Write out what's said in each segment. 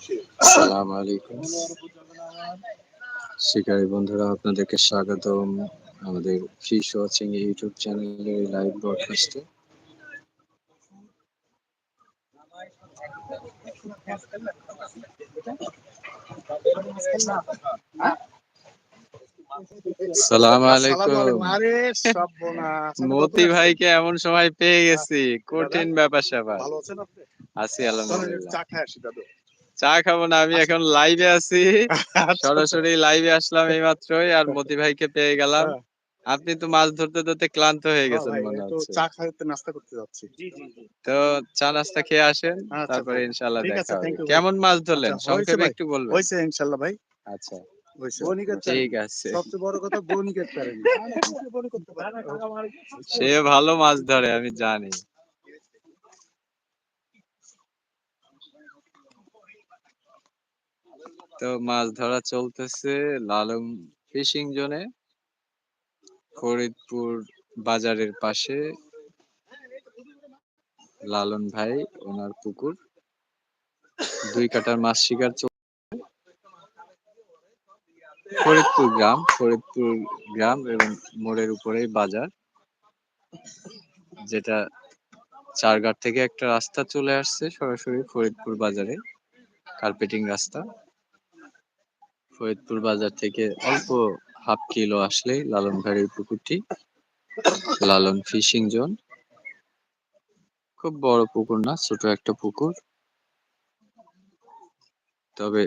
আসসালামু আলাইকুম শিকারী বন্ধুরা আপনাদেরকে স্বাগতম আমাদের ফিশ ওয়াচিং ইউটিউব চ্যানেলে লাইভ ব্রডকাস্টে সালাম আলাইকুম। মতি ভাইকে এমন সময় পেয়ে গেছি। কঠিন ব্যাপার স্যাপার? আছি আলহামদুলিল্লাহ। চা খাব না আমি এখন লাইভে আছি। আচ্ছা। সরাসরি লাইভে আসলাম এই মাত্রই আর মতি ভাইকে পেয়ে গেলাম। হ্যাঁ, আপনি তো মাছ ধরতে ধরতে ক্লান্ত হয়ে হ্যাঁ গেছেন মনে হচ্ছে। চা খাইতে নাস্তা করতে যাচ্ছি। তো চা নাস্তা খেয়ে আসেন আচ্ছা, তারপরে। ইনশাআল্লাহ ঠিক দেখা আছে, হবে। কেমন মাছ ধরলেন? আচ্ছা, সংক্ষেপে একটু বলবেন। হয়েছে ইনশাল্লাহ ভাই। আচ্ছা। ঠিক আছে। সবচেয়ে বড় কথা পারে? সে ভালো মাছ ধরে আমি জানি। তো মাছ ধরা চলতেছে লালং ফিশিং জোনে। ফরিদপুর বাজারের পাশে লালন ভাই, ওনার পুকুর। দুই কাটার মাছ শিকার চল- ফরিদপুর গ্রাম ফরিদপুর গ্রাম এবং মোড়ের উপরেই বাজার। যেটা চারঘাট থেকে একটা রাস্তা চলে আসছে সরাসরি ফরিদপুর বাজারে কার্পেটিং রাস্তা। ফরিদপুর বাজার থেকে অল্প হাফ কিলো আসলেই লালন ভাইয়ের পুকুরটি। লালন ফিশিং জোন খুব বড় পুকুর না, ছোট একটা পুকুর। তবে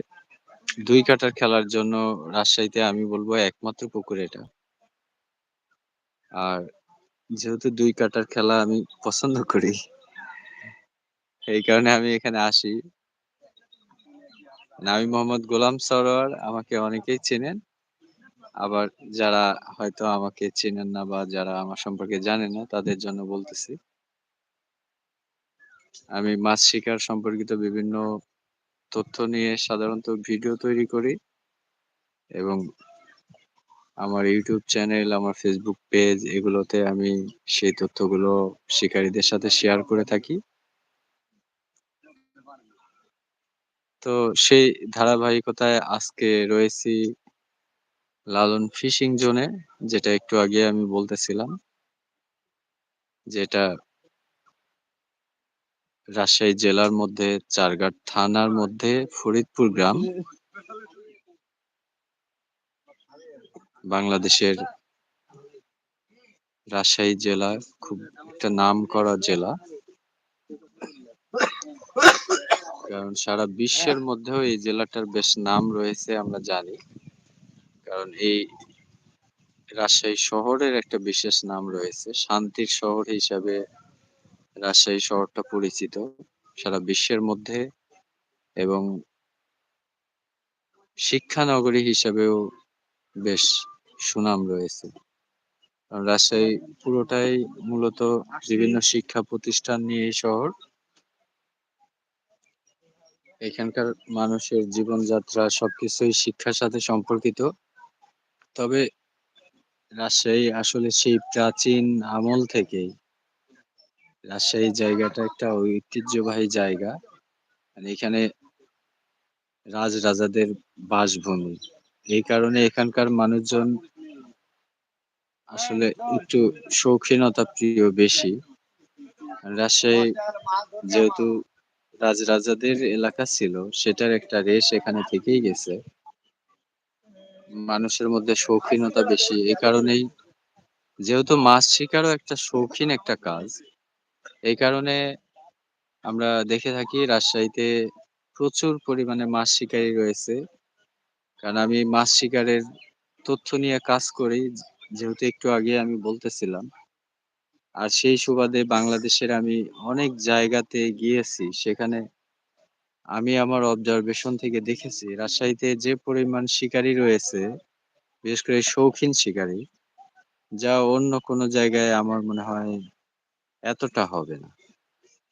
দুই কাটার খেলার জন্য রাজশাহীতে আমি বলব একমাত্র পুকুর এটা। আর যেহেতু দুই কাটার খেলা আমি পছন্দ করি, এই কারণে আমি এখানে আসি। আমি মোহাম্মদ গোলাম সরোয়ার আমাকে অনেকেই চেনেন। আবার যারা হয়তো আমাকে চেনেন না বা যারা আমার সম্পর্কে জানেন না, তাদের জন্য বলতেছি। আমি মাছ শিকার সম্পর্কিত বিভিন্ন তথ্য নিয়ে সাধারণত ভিডিও তৈরি করি এবং আমার ইউটিউব চ্যানেল, আমার ফেসবুক পেজ এগুলোতে আমি সেই তথ্যগুলো শিকারীদের সাথে শেয়ার করে থাকি। তো সেই ধারাবাহিকতায় আজকে রয়েছি লালন ফিশিং জোনে, যেটা একটু আগে আমি বলতেছিলাম যেটা রাজশাহী জেলার মধ্যে, চারঘাট থানার মধ্যে, ফরিদপুর গ্রাম বাংলাদেশের রাজশাহী জেলা, খুব একটা নাম করা জেলা। কারণ সারা বিশ্বের মধ্যেও এই জেলাটার বেশ নাম রয়েছে আমরা জানি। কারণ এই রাজশাহী শহরের একটা বিশেষ নাম রয়েছে। শান্তির শহর হিসাবে রাজশাহী শহরটা পরিচিত সারা বিশ্বের মধ্যে এবং শিক্ষানগরী হিসাবেও বেশ সুনাম রয়েছে। কারণ রাজশাহী পুরোটাই মূলত বিভিন্ন শিক্ষা প্রতিষ্ঠান নিয়ে এই শহর। এখানকার মানুষের জীবনযাত্রা সবকিছুই শিক্ষার সাথে সম্পর্কিত। তবে রাজশাহী আসলে সেই প্রাচীন আমল থেকেই রাজশাহী জায়গাটা একটা ঐতিহ্যবাহী জায়গা। মানে এখানে রাজরাজাদের বাসভূমি। এই কারণে এখানকার মানুষজন আসলে একটু শৌখিনতা প্রিয় বেশি। রাজশাহী যেহেতু রাজরাজাদের এলাকা ছিল, সেটার একটা রেশ এখানে থেকেই গেছে। মানুষের মধ্যে শৌখিনতা বেশি, এই কারণেই যেহেতু মাছ শিকারও একটা শৌখিন একটা কাজ, এই কারণে আমরা দেখে থাকি রাজশাহীতে প্রচুর পরিমাণে মাছ শিকারী রয়েছে। কারণ আমি মাছ শিকারের তথ্য নিয়ে কাজ করি, যেহেতু একটু আগে আমি বলতেছিলাম। আর সেই সুবাদে বাংলাদেশের আমি অনেক জায়গাতে গিয়েছি। সেখানে আমি আমার অবজারভেশন থেকে দেখেছি, রাজশাহীতে যে পরিমাণ শিকারী রয়েছে, বিশেষ করে শৌখিন শিকারী, যা অন্য কোনো জায়গায় আমার মনে হয় এতটা হবে না।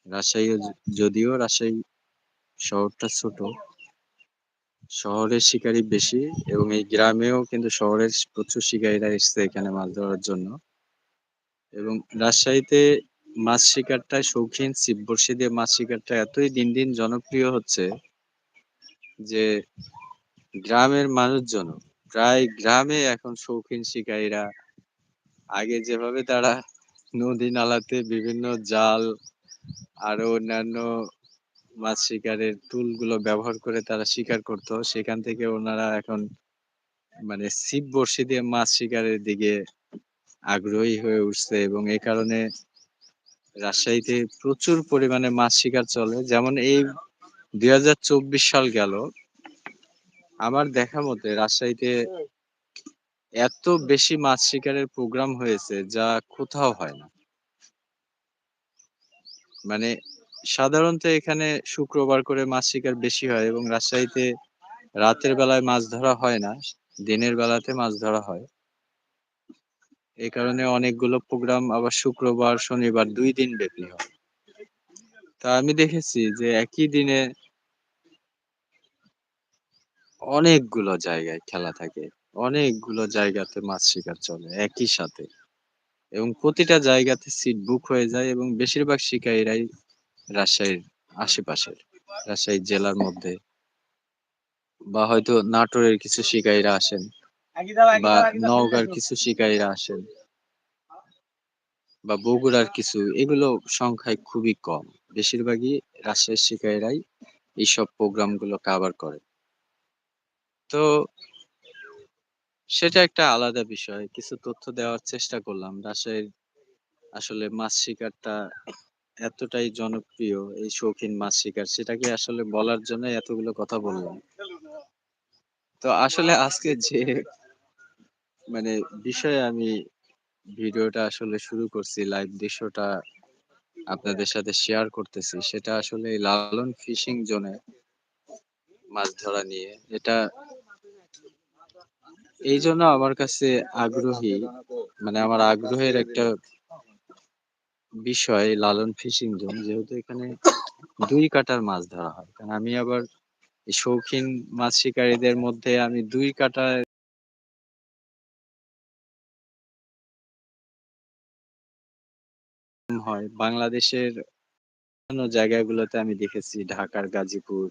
রাজশাহী যদিও রাজশাহী শহরটা ছোট, শহরের শিকারী বেশি এবং এই গ্রামেও কিন্তু শহরের প্রচুর শিকারীরা এসছে এখানে মাছ ধরার জন্য। এবং রাজশাহীতে মাছ শিকারটা শৌখিন ছিপ বড়শি দিয়ে মাছ শিকারটা এতই দিন দিন জনপ্রিয় হচ্ছে যে গ্রামের মানুষজন, প্রায় গ্রামে এখন শৌখিন শিকারীরা আগে যেভাবে তারা নদী নালাতে বিভিন্ন জাল আরও অন্যান্য মাছ শিকারের টুলগুলো ব্যবহার করে তারা শিকার করত, সেখান থেকে ওনারা এখন মানে ছিপ বড়শি দিয়ে মাছ শিকারের দিকে আগ্রহী হয়ে উঠছে এবং এই কারণে রাজশাহীতে প্রচুর পরিমাণে মাছ শিকার চলে। যেমন এই দুই হাজার চব্বিশ সাল গেল, আমার দেখা মতে রাজশাহীতে এত বেশি মাছ শিকারের প্রোগ্রাম হয়েছে যা কোথাও হয় না। মানে সাধারণত এখানে শুক্রবার করে মাছ শিকার বেশি হয় এবং রাজশাহীতে রাতের বেলায় মাছ ধরা হয় না, দিনের বেলাতে মাছ ধরা হয়। এই কারণে অনেকগুলো প্রোগ্রাম আবার শুক্রবার, শনিবার দুই দিন ব্যাপী হয়। তা আমি দেখেছি যে একই দিনে অনেকগুলো জায়গায় খেলা থাকে। অনেকগুলো জায়গাতে মাছ শিকার চলে একই সাথে। এবং প্রতিটা জায়গাতে সিট বুক হয়ে যায় এবং বেশিরভাগ শিকারীরাই রাজশাহীর আশেপাশের, রাজশাহী জেলার মধ্যে বা হয়তো নাটোরের কিছু শিকারীরা আসেন। বা নওগাঁর কিছু শিকারীরা আসেন। বা বগুড়ার কিছু এগুলো সংখ্যায় খুবই কম। বেশিরভাগই রাজশাহীর শিকারীরাই এইসব প্রোগ্রামগুলো কাভার করে। তো সেটা একটা আলাদা বিষয়। কিছু তথ্য দেওয়ার চেষ্টা করলাম। রাজশাহীর আসলে মাছ শিকারটা এতটাই জনপ্রিয় এই শৌখিন মাছ শিকার সেটাকে আসলে বলার জন্য এতগুলো কথা বললাম। তো আসলে আজকে যে মানে বিষয়ে আমি ভিডিওটা আসলে শুরু করছি লাইভ দৃশ্যটা আপনাদের সাথে শেয়ার করতেছি। সেটা আসলে লালন ফিশিং জোনে মাছ ধরা নিয়ে। এটা এই জন্য আমার কাছে আগ্রহী মানে আমার আগ্রহের একটা বিষয় লালন ফিশিং জোন যেহেতু এখানে দুই কাটার মাছ ধরা হয়। কারণ আমি আবার শৌখিন মাছ শিকারীদের মধ্যে আমি দুই কাটার হয়। বাংলাদেশের অন্যান্য জায়গাগুলোতে আমি দেখেছি, ঢাকার গাজীপুর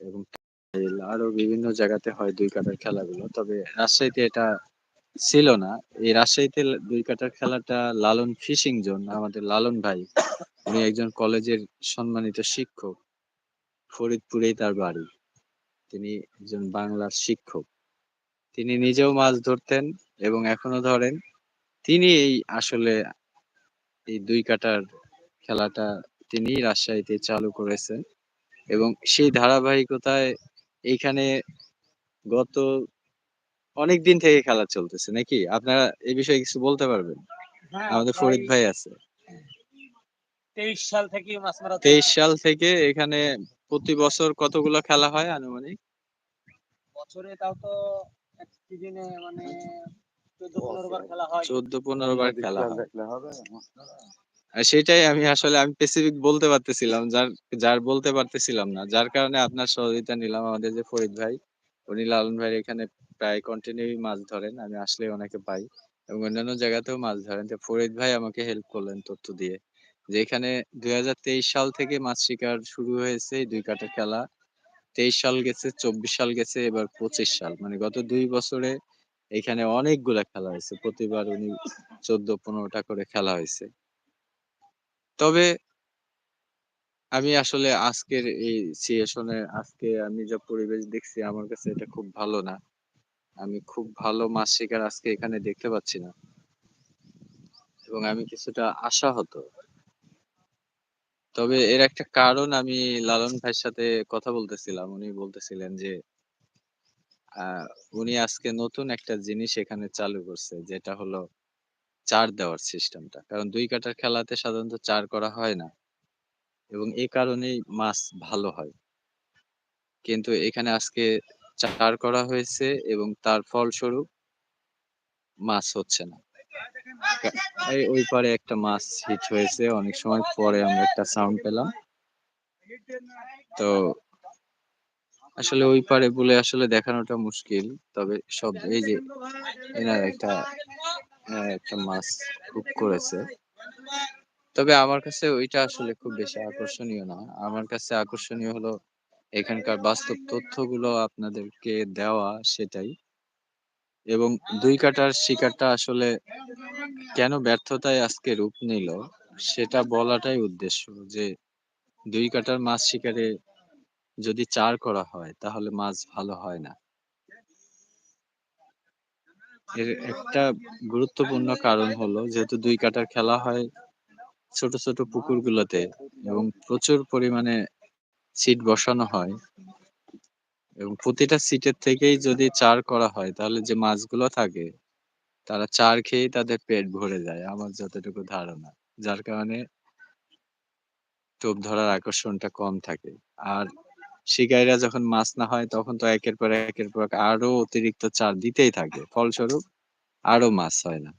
এবং আরও বিভিন্ন জায়গাতে হয় দুই কাটার খেলাগুলো। তবে রাজশাহীতে এটা ছিল না। এই রাজশাহীতে দুই কাটার খেলাটা লালন ফিশিং জোন, আমাদের লালন ভাই, উনি একজন কলেজের সম্মানিত শিক্ষক, ফরিদপুরেই তার বাড়ি। তিনি একজন বাংলার শিক্ষক। তিনি নিজেও মাছ ধরতেন এবং এখনও ধরেন। তিনি এই আসলে এই দুই কাটার খেলাটা তিনি রাজশাহীতে চালু করেছেন এবং সেই ধারাবাহিকতায় এইখানে গত অনেক দিন থেকে খেলা চলতেছে নাকি? আপনারা এই বিষয়ে কিছু বলতে পারবেন? আমাদের ফরিদ ভাই আছে। তেইশ সাল থেকে মাছ মারা তেইশ সাল থেকে এখানে প্রতি বছর কতগুলো খেলা হয় আনুমানিক? বছরে তাও তো সিজনে মানে চোদ্দ পনেরো বার খেলা হয়। সেটাই আমি আসলে আমি স্পেসিফিক বলতে পারতেছিলাম যার যার বলতে পারতেছিলাম না। যার কারণে আপনার সহযোগিতা নিলাম আমাদের যে ফরিদ ভাই। উনি লালন ভাই এখানে প্রায় কন্টিনিউ মাছ ধরেন আমি আসলে ওনাকে পাই। এবং অন্যান্য জায়গাতেও মাছ ধরেন। তো ফরিদ ভাই আমাকে হেল্প করলেন তথ্য দিয়ে। যে এখানে দুই হাজার তেইশ সাল থেকে মাছ শিকার শুরু হয়েছে এই দুই কাটা খেলা। তেইশ সাল গেছে চব্বিশ সাল গেছে এবার পঁচিশ সাল। মানে গত দুই বছরে এখানে অনেকগুলা খেলা হয়েছে। প্রতিবার উনি চোদ্দ পনেরোটা করে খেলা হয়েছে। তবে আমি আসলে আজকের এই সিচুয়েশনে আজকে আমি যা পরিবেশ দেখছি, আমার কাছে এটা খুব ভালো না। আমি খুব ভালো মাছ শিকার আজকে এখানে দেখতে পাচ্ছি না। এবং আমি কিছুটা আশা হতো তবে এর একটা কারণ আমি লালন ভাইয়ের সাথে কথা বলতেছিলাম। উনি বলতেছিলেন যে উনি আজকে নতুন একটা জিনিস এখানে চালু করছে, যেটা হলো চার দেওয়ার সিস্টেমটা। কারণ দুই কাটার খেলাতে সাধারণত চার করা হয় না। এবং এই কারণেই মাছ ভালো হয়। কিন্তু এখানে আজকে চার করা হয়েছে এবং তার ফলস্বরূপ মাছ হচ্ছে না। এই ওই পারে একটা মাছ হিট হয়েছে। অনেক সময় পরে আমরা একটা সাউন্ড পেলাম। তো আসলে ওই পারে বলে আসলে দেখানোটা মুশকিল। তবে সব এই যে এনার একটা একটা মাছ হুক করেছে। তবে আমার কাছে ওইটা আসলে খুব বেশি আকর্ষণীয় না। আমার কাছে আকর্ষণীয় হলো এখানকার বাস্তব তথ্যগুলো আপনাদেরকে দেওয়া সেটাই। এবং দুই কাটার শিকারটা আসলে কেন ব্যর্থতায় আজকে রূপ নিল, সেটা বলাটাই উদ্দেশ্য যে দুই কাটার মাছ শিকারে যদি চার করা হয় তাহলে মাছ ভালো হয় না। এর একটা গুরুত্বপূর্ণ কারণ হলো যেহেতু ২ কাটার খেলা হয় ছোট, ছোট পুকুরগুলোতে এবং প্রচুর পরিমাণে ছিট বসানো হয়। এবং প্রতিটা ছিটের থেকেই যদি চার করা হয় তাহলে যে মাছগুলো থাকে তারা চার খেয়েই তাদের পেট ভরে যায় আমার যতটুকু ধারণা। যার কারণে টোপ ধরার আকর্ষণটা কম থাকে। আর শিকারীরা যখন মাছ না হয়, তখন তো একের পর একের পর আরও অতিরিক্ত চার দিতেই থাকে। ফলস্বরূপ আরও মাছ হয় না।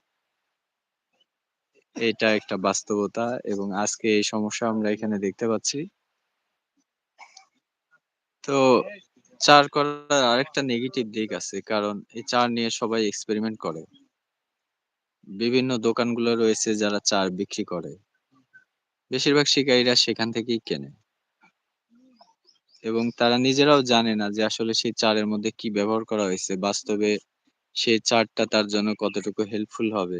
এটা একটা বাস্তবতা এবং আজকে এই সমস্যা আমরা এখানে দেখতে পাচ্ছি। তো চার করার আরেকটা নেগেটিভ দিক আছে। কারণ এই চার নিয়ে সবাই এক্সপেরিমেন্ট করে। বিভিন্ন দোকানগুলো রয়েছে যারা চার বিক্রি করে। বেশিরভাগ শিকারীরা সেখান থেকেই কেনে। এবং তারা নিজেরাও জানে না যে আসলে সেই চারের মধ্যে কি ব্যবহার করা হয়েছে। বাস্তবে সেই চারটা তার জন্য কতটুকু হেল্পফুল হবে।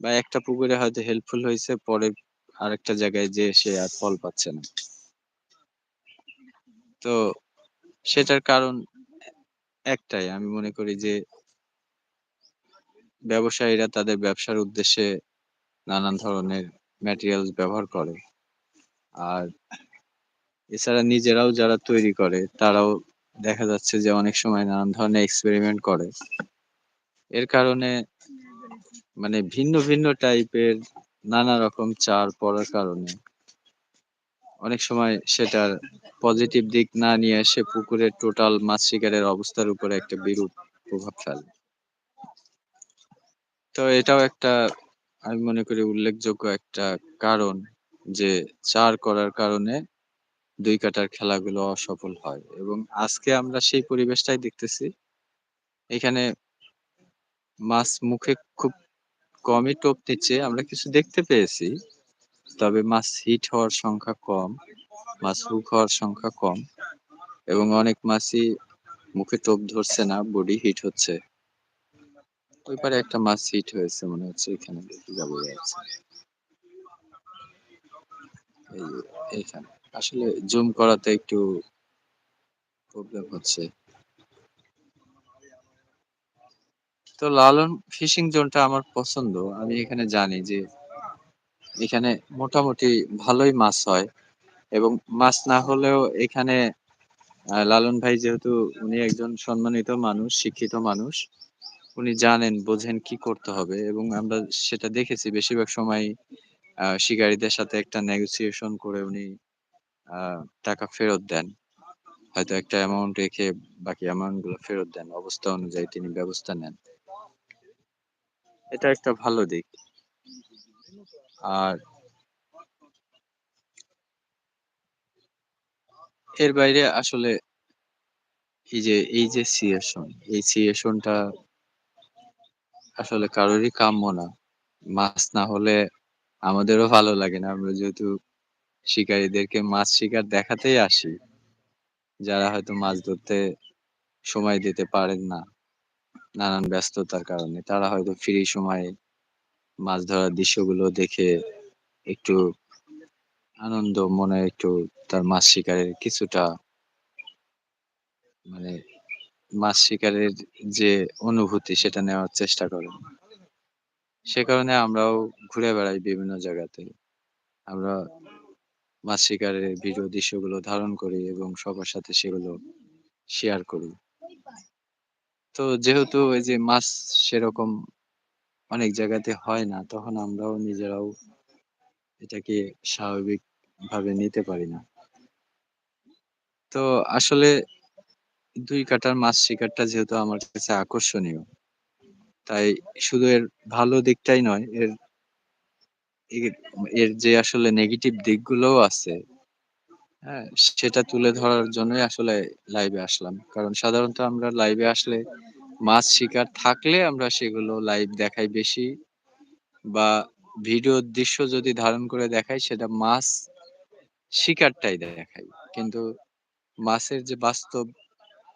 বা একটা পুকুরে হয়তো হেল্পফুল হয়েছে, পরে আরেকটা জায়গায় যেয়ে সে আর ফল পাচ্ছে না। তো সেটার কারণ একটাই, আমি মনে করি যে ব্যবসায়ীরা তাদের ব্যবসার উদ্দেশ্যে নানান ধরনের ম্যাটেরিয়ালস ব্যবহার করে। আর এছাড়া নিজেরাও যারা তৈরি করে তারাও দেখা যাচ্ছে যে অনেক সময় নানান ধরনের এক্সপেরিমেন্ট করে। এর কারণে মানে ভিন্ন, ভিন্ন টাইপের নানা রকম চার পড়ার কারণে অনেক সময় সেটার পজিটিভ দিক না নিয়ে এসে পুকুরের টোটাল মাছ শিকারের অবস্থার উপরে একটা বিরূপ প্রভাব ফেলে। তো এটাও একটা আমি মনে করি উল্লেখযোগ্য একটা কারণ যে চার করার কারণে ২ কাটার খেলাগুলো অসফল হয় এবং আজকে আমরা সেই পরিবেশটাই দেখতেছি। এখানে মাছ মুখে খুব কমই টোপ নিচ্ছে। আমরা কিছু দেখতে পেয়েছি। তবে মাছ হিট হওয়ার সংখ্যা কম, মাছ হুক হওয়ার সংখ্যা কম এবং অনেক মাছই মুখে টোপ ধরছে না, বডি হিট হচ্ছে। ওই পারে একটা মাছ হিট হয়েছে মনে হচ্ছে এখানে দেখে যা বোঝা যাচ্ছে। এইখানে। আসলে জুম করাতে একটু প্রবলেম হচ্ছে। তো লালন ফিশিং জোনটা আমার পছন্দ। আমি এখানে জানি যে এখানে মোটামুটি ভালোই মাছ হয় এবং মাছ না হলেও এখানে লালন ভাই যেহেতু উনি একজন সম্মানিত মানুষ, শিক্ষিত মানুষ। উনি জানেন, বোঝেন কি করতে হবে এবং আমরা সেটা দেখেছি বেশিরভাগ সময়ই আ শিকারীদের সাথে একটা নেগোসিয়েশন করে উনি টাকা ফেরত দেন। হয়তো একটা অ্যামাউন্ট রেখে বাকি অ্যামাউন্টগুলো ফেরত দেন। অবস্থা অনুযায়ী তিনি ব্যবস্থা নেন। এটা একটা ভালো দিক। আর এর বাইরে আসলে এই যে এই যে সিচুয়েশন, এই সিচুয়েশনটা আসলে কারোরই কাম্য না। মাছ না হলে আমাদেরও ভালো লাগে না। আমরা যেহেতু শিকারীদেরকে মাছ শিকার দেখাতেই আসি। যারা হয়তো মাছ ধরতে সময় দিতে পারেন না। নানান ব্যস্ততার কারণে। তারা হয়তো ফ্রি সময়ে মাছ ধরার দৃশ্যগুলো দেখে একটু আনন্দ, মনে একটু তার মাছ শিকারের কিছুটা মানে মাছ শিকারের যে অনুভূতি সেটা নেওয়ার চেষ্টা করেন। সে কারণে আমরাও ঘুরে বেড়াই বিভিন্ন জায়গাতে। আমরা মাছ শিকারের ভিডিও দৃশ্যগুলো ধারণ করি এবং সবার সাথে সেগুলো শেয়ার করি। তো যেহেতু এই যে মাছ সেরকম অনেক জায়গাতে হয় না, তখন আমরাও নিজেরাও এটাকে স্বাভাবিকভাবে নিতে পারি না। তো আসলে দুই কাটার মাছ শিকারটা যেহেতু আমার কাছে আকর্ষণীয়। তাই শুধু এর ভালো দিকটাই নয়, এর এর যে আসলে নেগেটিভ দিকগুলোও আছে, হ্যাঁ? সেটা তুলে ধরার জন্যই আসলে লাইভে আসলাম। কারণ সাধারণত আমরা লাইভে আসলে মাছ শিকার থাকলে আমরা সেগুলো লাইভ দেখাই বেশি বা ভিডিওর দৃশ্য যদি ধারণ করে দেখাই সেটা মাছ শিকারটাই দেখাই। কিন্তু মাছের যে বাস্তব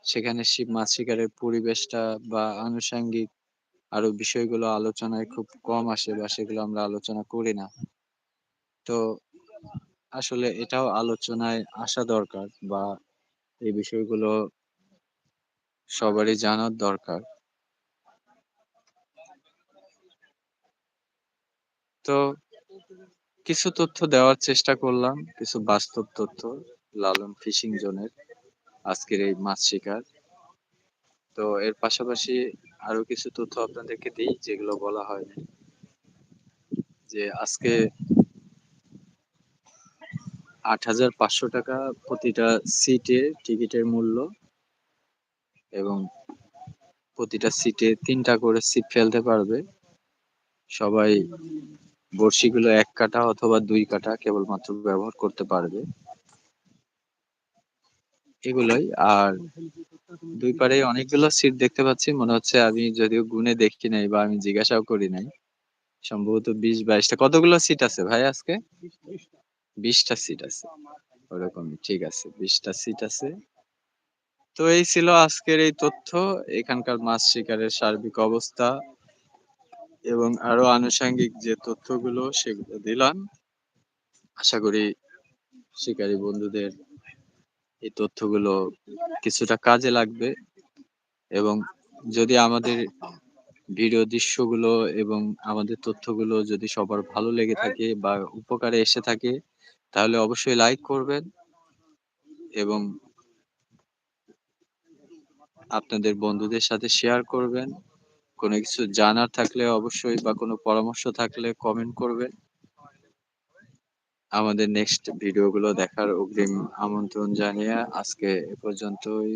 সেখানে মাছ শিকারের পরিবেশটা বা আনুষঙ্গিক আরও বিষয়গুলো আলোচনায় খুব কম আসে বা সেগুলো আমরা আলোচনা করি না। তো আসলে এটাও আলোচনায় আসা দরকার বা এই বিষয়গুলো সবারই জানার দরকার। তো কিছু তথ্য দেওয়ার চেষ্টা করলাম, কিছু বাস্তব তথ্য লালন ফিশিং জোনের আজকের এই মাছ শিকার। তো এর পাশাপাশি আরও কিছু তথ্য আপনাদেরকে দেই যেগুলো বলা হয়নি। যে আজকে ৳৮,৫০০ প্রতিটা সিটে টিকিটের মূল্য এবং প্রতিটা সিটে তিনটা করে সিট ফেলতে পারবে। সবাই বড়শিগুলো এক কাঠা অথবা দুই কাঠা কেবলমাত্র ব্যবহার করতে পারবে। এগুলোই আর ২ পাড়েই অনেকগুলো সিট দেখতে পাচ্ছি। মনে হচ্ছে আমি যদিও গুনে দেখি নাই বা আমি জিজ্ঞাসাও করি নাই। সম্ভবত বিশ, বাইশটা কতগুলো সিট আছে ভাই আজকে? ২০ টা সিট আছে। ওরকমই, ঠিক আছে। ২০ টা সিট আছে। তো এই ছিল আজকের এই তথ্য। এখানকার মাছ শিকারের সার্বিক অবস্থা এবং আরও আনুষঙ্গিক যে তথ্যগুলো সেগুলো দিলাম। আশা করি শিকারী বন্ধুদের এই তথ্যগুলো কিছুটা কাজে লাগবে এবং যদি আমাদের ভিডিও দৃশ্যগুলো এবং আমাদের তথ্যগুলো যদি সবার ভালো লেগে থাকে বা উপকারে এসে থাকে, তাহলে অবশ্যই লাইক করবেন এবং আপনাদের বন্ধুদের সাথে শেয়ার করবেন। কোনো কিছু জানার থাকলে অবশ্যই বা কোনো পরামর্শ থাকলে কমেন্ট করবেন। আমাদের নেক্সট ভিডিওগুলো দেখার অগ্রিম আমন্ত্রণ জানিয়ে আজকে এ পর্যন্তই।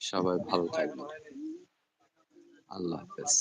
সবাই ভালো থাকবেন। আল্লাহ হাফেজ।